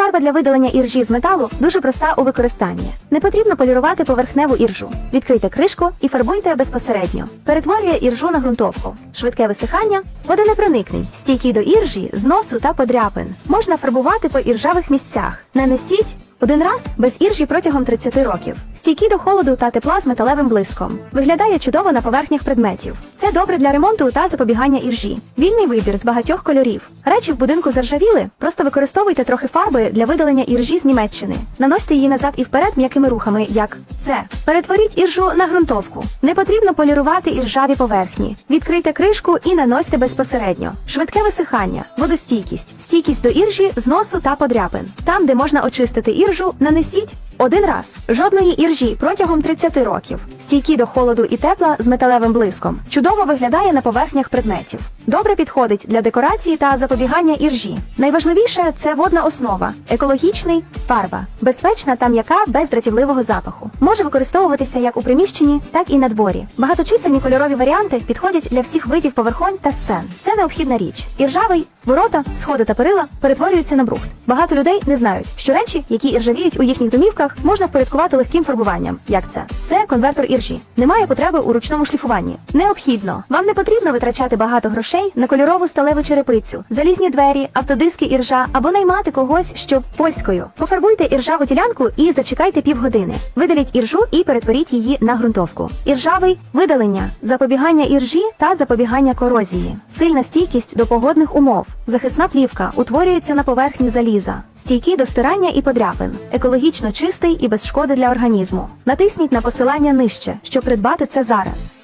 фарба для видалення іржі з металу дуже проста у використанні. Не потрібно полірувати поверхневу іржу. Відкрийте кришку і фарбуйте безпосередньо. Перетворює іржу на ґрунтовку. Швидке висихання, водонепроникний, стійкий до іржі, зносу та подряпин. Можна фарбувати по іржавих місцях. Нанесіть один раз без іржі протягом 30 років. Стійкий до холоду та тепла з металевим блиском. Виглядає чудово на поверхнях предметів. Це добре для ремонту та запобігання іржі. Вільний вибір з багатьох кольорів. Речі в будинку заржавіли. Просто використовуйте трохи фарби для видалення іржі з Німеччини. Наносьте її назад і вперед м'якими рухами, як це. Перетворіть іржу на ґрунтовку. Не потрібно полірувати іржаві поверхні. Відкрийте кришку і наносьте безпосередньо. Швидке висихання, водостійкість, стійкість до іржі, зносу та подряпин. Там, де можна очистити іржу, нанесіть один раз. Жодної іржі протягом 30 років. Стійкі до холоду і тепла з металевим блиском. Чудово виглядає на поверхнях предметів. Добре підходить для декорації та запобігання іржі. Найважливіше це водна основа, екологічний фарба, безпечна та м'яка без дратівливого запаху. Може використовуватися як у приміщенні, так і на дворі. Багаточисельні кольорові варіанти підходять для всіх видів поверхонь та сцен. Це необхідна річ. Іржавий, ворота, сходи та перила перетворюються на брухт. Багато людей не знають, що речі, які іржавіють у їхніх домівках, можна впорядкувати легким фарбуванням. Як це? Це конвертор іржі. Немає потреби у ручному шліфуванні. Необхідно. Вам не потрібно витрачати багато грошей на кольорову сталеву черепицю, залізні двері, автодиски іржа або наймати когось, щоб польською. Пофарбуйте іржаву ділянку і зачекайте півгодини. Видаліть іржу і перетворіть її на ґрунтовку. Іржавий видалення, запобігання іржі та запобігання корозії, сильна стійкість до погодних умов, захисна плівка утворюється на поверхні заліза, стійкий до стирання і подряпин, екологічно чистий і без шкоди для організму. Натисніть на посилання нижче, щоб придбати це зараз.